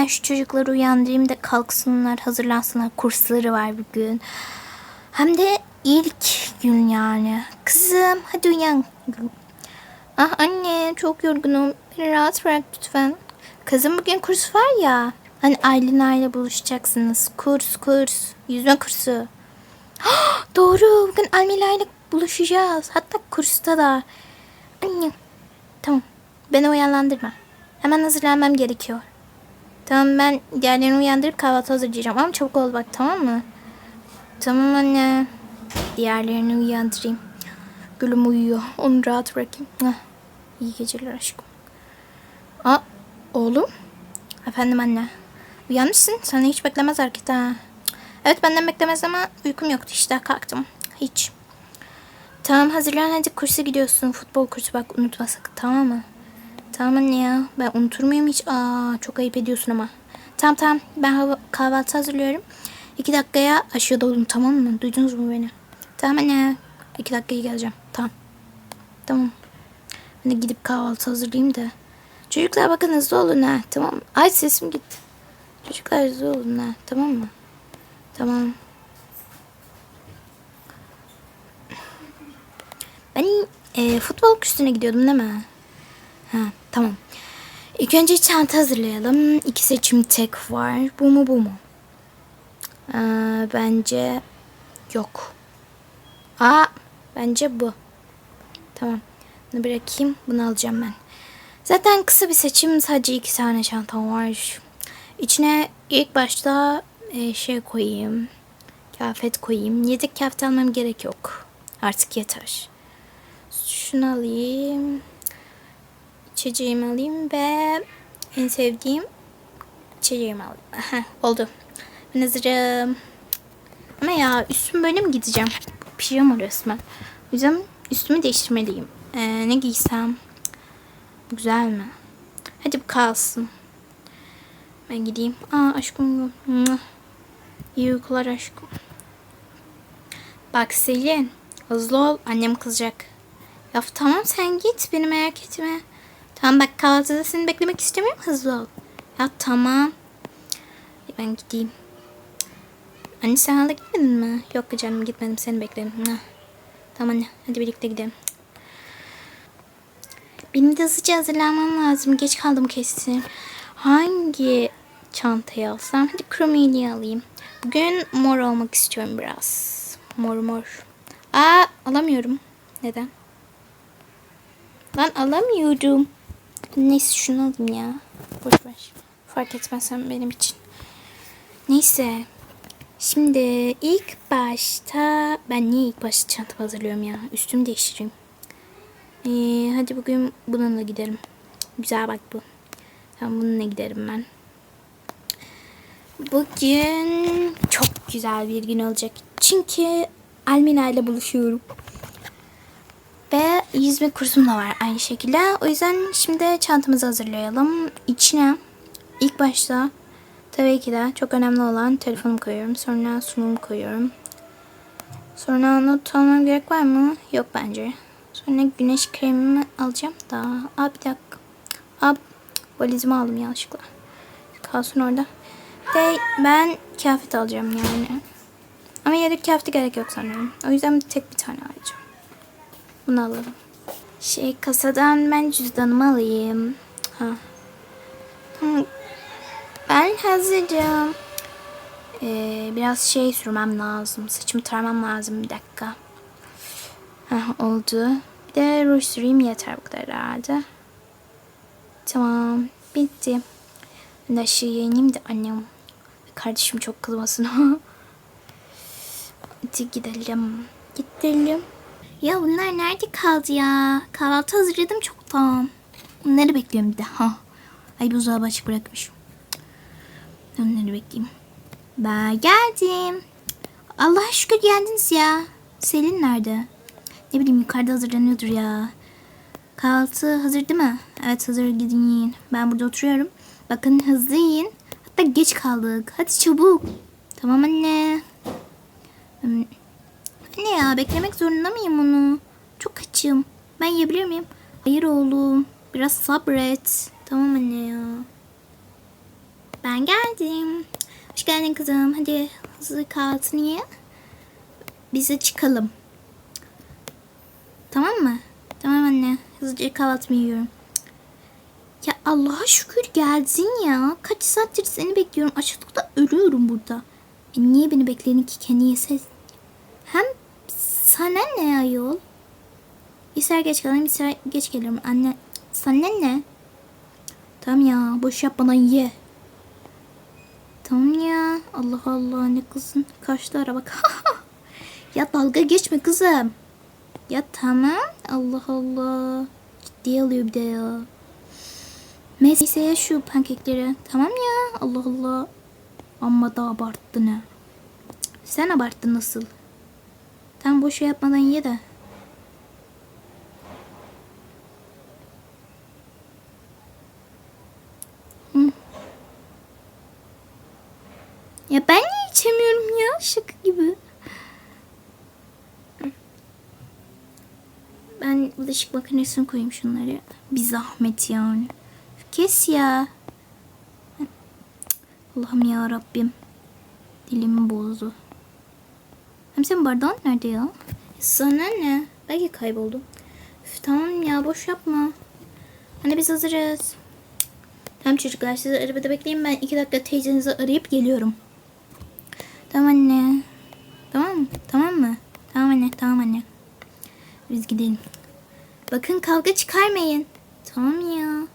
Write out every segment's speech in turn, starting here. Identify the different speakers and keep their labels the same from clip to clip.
Speaker 1: Ben şu çocukları uyandırayım da kalksınlar, hazırlansınlar. Kursları var bugün. Hem de ilk gün yani. Kızım hadi uyan. Ah anne çok yorgunum. Beni rahat bırak lütfen. Kızım bugün kurs var ya. Hani Aylin ile buluşacaksınız. Kurs kurs. Yüzme kursu. Doğru. Bugün Almila ile buluşacağız. Hatta kursta da. Anne. Tamam. Beni uyanlandırma. Hemen hazırlanmam gerekiyor. Tamam ben diğerlerini uyandırıp kahvaltı hazırlayacağım. Ama çabuk ol bak tamam mı? Tamam anne. Diğerlerini uyandırayım. Gülüm uyuyor. Onu rahat bırakayım. Heh. İyi geceler aşkım. Aa, oğlum. Efendim anne. Uyanmışsın. Sana hiç beklemez hareket ha. Evet benden beklemez ama uykum yoktu işte kalktım. Hiç. Tamam hazırlan hadi kursa gidiyorsun. Futbol kursu bak unutma sakın tamam mı? Tamam anne ya. Ben unutur muyum hiç? Aa çok ayıp ediyorsun ama. Tamam tamam ben kahvaltı hazırlıyorum. İki dakikaya aşağıda olun tamam mı? Duydunuz mu beni? Tamam anne. İki dakikaya geleceğim. Tamam. Tamam. Ben de gidip kahvaltı hazırlayayım da. Çocuklar bakın hızlı olun ha. Tamam? Ay sesim gitti. Çocuklar hızlı olun ha. Tamam mı? Tamam. Ben e, futbol kursuna gidiyordum değil mi? Ha, tamam. İlk önce çanta hazırlayalım. İki seçim tek var. Bu mu bu mu? Aa, bence yok. Aa, bence bu. Tamam. Bunu bırakayım. Bunu alacağım ben. Zaten kısa bir seçim. Sadece iki tane çantam var. İçine ilk başta e, şey koyayım. Kıyafet koyayım. Yedek kıyafet almam gerek yok. Artık yeter. Şunu alayım. İçeceğimi alayım ve en sevdiğim içeceğimi alayım. Aha, oldu. Ben hazırım. Ama ya üstüm böyle mi gideceğim? Pijama resmen. O yüzden üstümü değiştirmeliyim. Ee, ne giysem? Güzel mi? Hadi bu kalsın. Ben gideyim. Aa aşkım. İyi uykular aşkım. Bak Selin. Hızlı ol. Annem kızacak. Ya tamam sen git. Beni merak etme. Tamam bak kahvaltıda seni beklemek istemiyorum. Hızlı ol. Ya tamam. Ben gideyim. Anne sen hala gitmedin mi? Yok canım gitmedim seni bekledim. Tamam anne hadi birlikte gidelim. Benim de hızlıca hazırlanmam lazım. Geç kaldım kesin. Hangi çantayı alsam? Hadi kromeliyi alayım. Bugün mor olmak istiyorum biraz. Mor mor. Aa alamıyorum. Neden? Lan alamıyorum. Neyse şunu alayım ya. Boş ver. Fark etmezsen benim için. Neyse. Şimdi ilk başta ben niye ilk başta çanta hazırlıyorum ya? Üstümü değiştireyim. Ee, hadi bugün bununla gidelim. Güzel bak bu. Tamam bununla giderim ben. Bugün çok güzel bir gün olacak. Çünkü Almina ile buluşuyorum. Yüzme kursum da var aynı şekilde. O yüzden şimdi çantamızı hazırlayalım. İçine ilk başta tabii ki de çok önemli olan telefonumu koyuyorum. Sonra sunum koyuyorum. Sonra not almam gerek var mı? Yok bence. Sonra güneş kremimi alacağım da. Aa bir dakika. Aa valizimi aldım yanlışlıkla. Kalsın orada. De ben kıyafet alacağım yani. Ama yedek kıyafete gerek yok sanırım. O yüzden tek bir tane alacağım. Bunu alalım. Şey kasadan ben cüzdanımı alayım. Ha. Ben hazırım. Ee, biraz şey sürmem lazım. Saçımı taramam lazım bir dakika. Heh, oldu. Bir de ruj süreyim yeter bu kadar herhalde. Tamam. Bitti. Ben de aşağı ineyim de annem kardeşim çok kızmasın. Hadi gidelim. Gidelim. Ya bunlar nerede kaldı ya? Kahvaltı hazırladım çoktan. Bunları bekliyorum bir de. Ha. Ay buzdolabı açık bırakmışım. Onları bekleyeyim. Ben geldim. Allah'a şükür geldiniz ya. Selin nerede? Ne bileyim yukarıda hazırlanıyordur ya. Kahvaltı hazır değil mi? Evet hazır gidin yiyin. Ben burada oturuyorum. Bakın hızlı yiyin. Hatta geç kaldık. Hadi çabuk. Tamam anne. Hmm. Anne ya beklemek zorunda mıyım onu? Çok açım. Ben yiyebilir miyim? Hayır oğlum. Biraz sabret. Tamam anne ya. Ben geldim. Hoş geldin kızım. Hadi hızlı kahvaltını ye. Biz de çıkalım. Tamam mı? Tamam anne. Hızlıca kahvaltımı yiyorum. Ya Allah'a şükür geldin ya. Kaç saattir seni bekliyorum. Açlıkta ölüyorum burada. E niye beni bekledin ki kendi yeseydin? Hem sana ne ayol? İster geç kalayım ister geç gelirim. Anne sana ne? Tamam ya boş yapmadan ye. Tamam ya. Allah Allah ne kızın. Kaçtı ara bak. ya dalga geçme kızım. Ya tamam. Allah Allah. Ciddiye alıyor bir de ya. Neyse ya şu pankekleri. Tamam ya. Allah Allah. Amma da abarttın ha. Sen abarttın nasıl? Tam boş yapmadan ye de. Hı. Ya ben niye içemiyorum ya? Şaka gibi. Ben bulaşık makinesine koyayım şunları. Bir zahmet yani. Kes ya. Allah'ım ya Rabbim. Dilimi bozdu. Hem senin bardağın nerede ya? Sana ne? Belki kayboldu. Üf, tamam ya boş yapma. Anne biz hazırız. Tamam çocuklar siz arabada bekleyin. Ben iki dakika teyzenizi arayıp geliyorum. Tamam anne. Tamam? Tamam mı? Tamam anne. Tamam anne. Biz gidelim. Bakın kavga çıkarmayın. Tamam ya.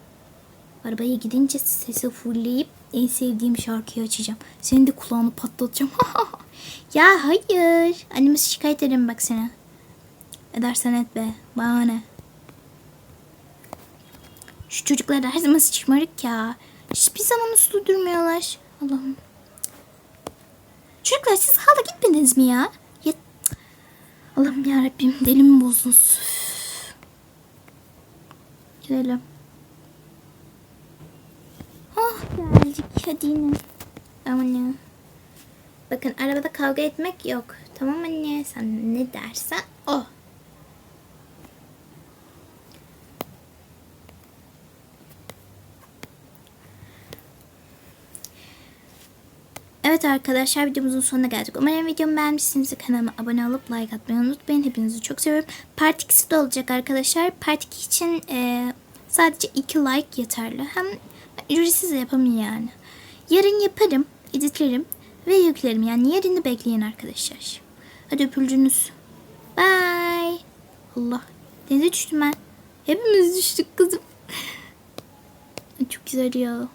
Speaker 1: Arabaya gidince sesi fullleyip en sevdiğim şarkıyı açacağım. Senin de kulağını patlatacağım. ya hayır. Annemiz şikayet ederim bak sana. Edersen et be. Bana ne? Şu çocuklar her zaman şımarık ya. Hiçbir zaman uslu durmuyorlar. Allah'ım. Çocuklar siz hala gitmediniz mi ya? ya Allah'ım yarabbim delimi bozdunuz. Gidelim. Oh geldik hadi yine. Tamam anne. Bakın arabada kavga etmek yok. Tamam anne sen ne dersen o. Evet arkadaşlar videomuzun sonuna geldik. Umarım videomu beğenmişsinizdir. Kanalıma abone olup like atmayı unutmayın. Hepinizi çok seviyorum. Part 2'si de olacak arkadaşlar. Part 2 için e, sadece 2 like yeterli. Hem ücretsiz de yapamam yani. Yarın yaparım, editlerim ve yüklerim. Yani yarını bekleyin arkadaşlar. Hadi öpüldünüz. Bye. Allah. Denize düştüm ben. Hepimiz düştük kızım. Çok güzel ya.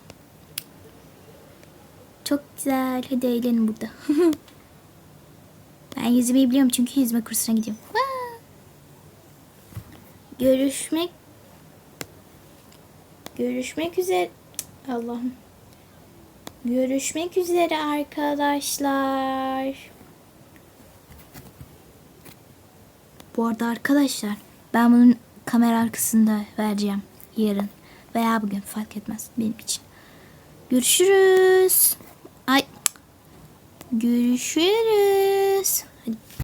Speaker 1: Çok güzel. Hadi eğlenin burada. ben yüzmeyi biliyorum çünkü yüzme kursuna gidiyorum. Görüşmek Görüşmek üzere. Allah'ım. Görüşmek üzere arkadaşlar. Bu arada arkadaşlar ben bunun kamera arkasında vereceğim yarın veya bugün fark etmez benim için. Görüşürüz. Ay. Görüşürüz.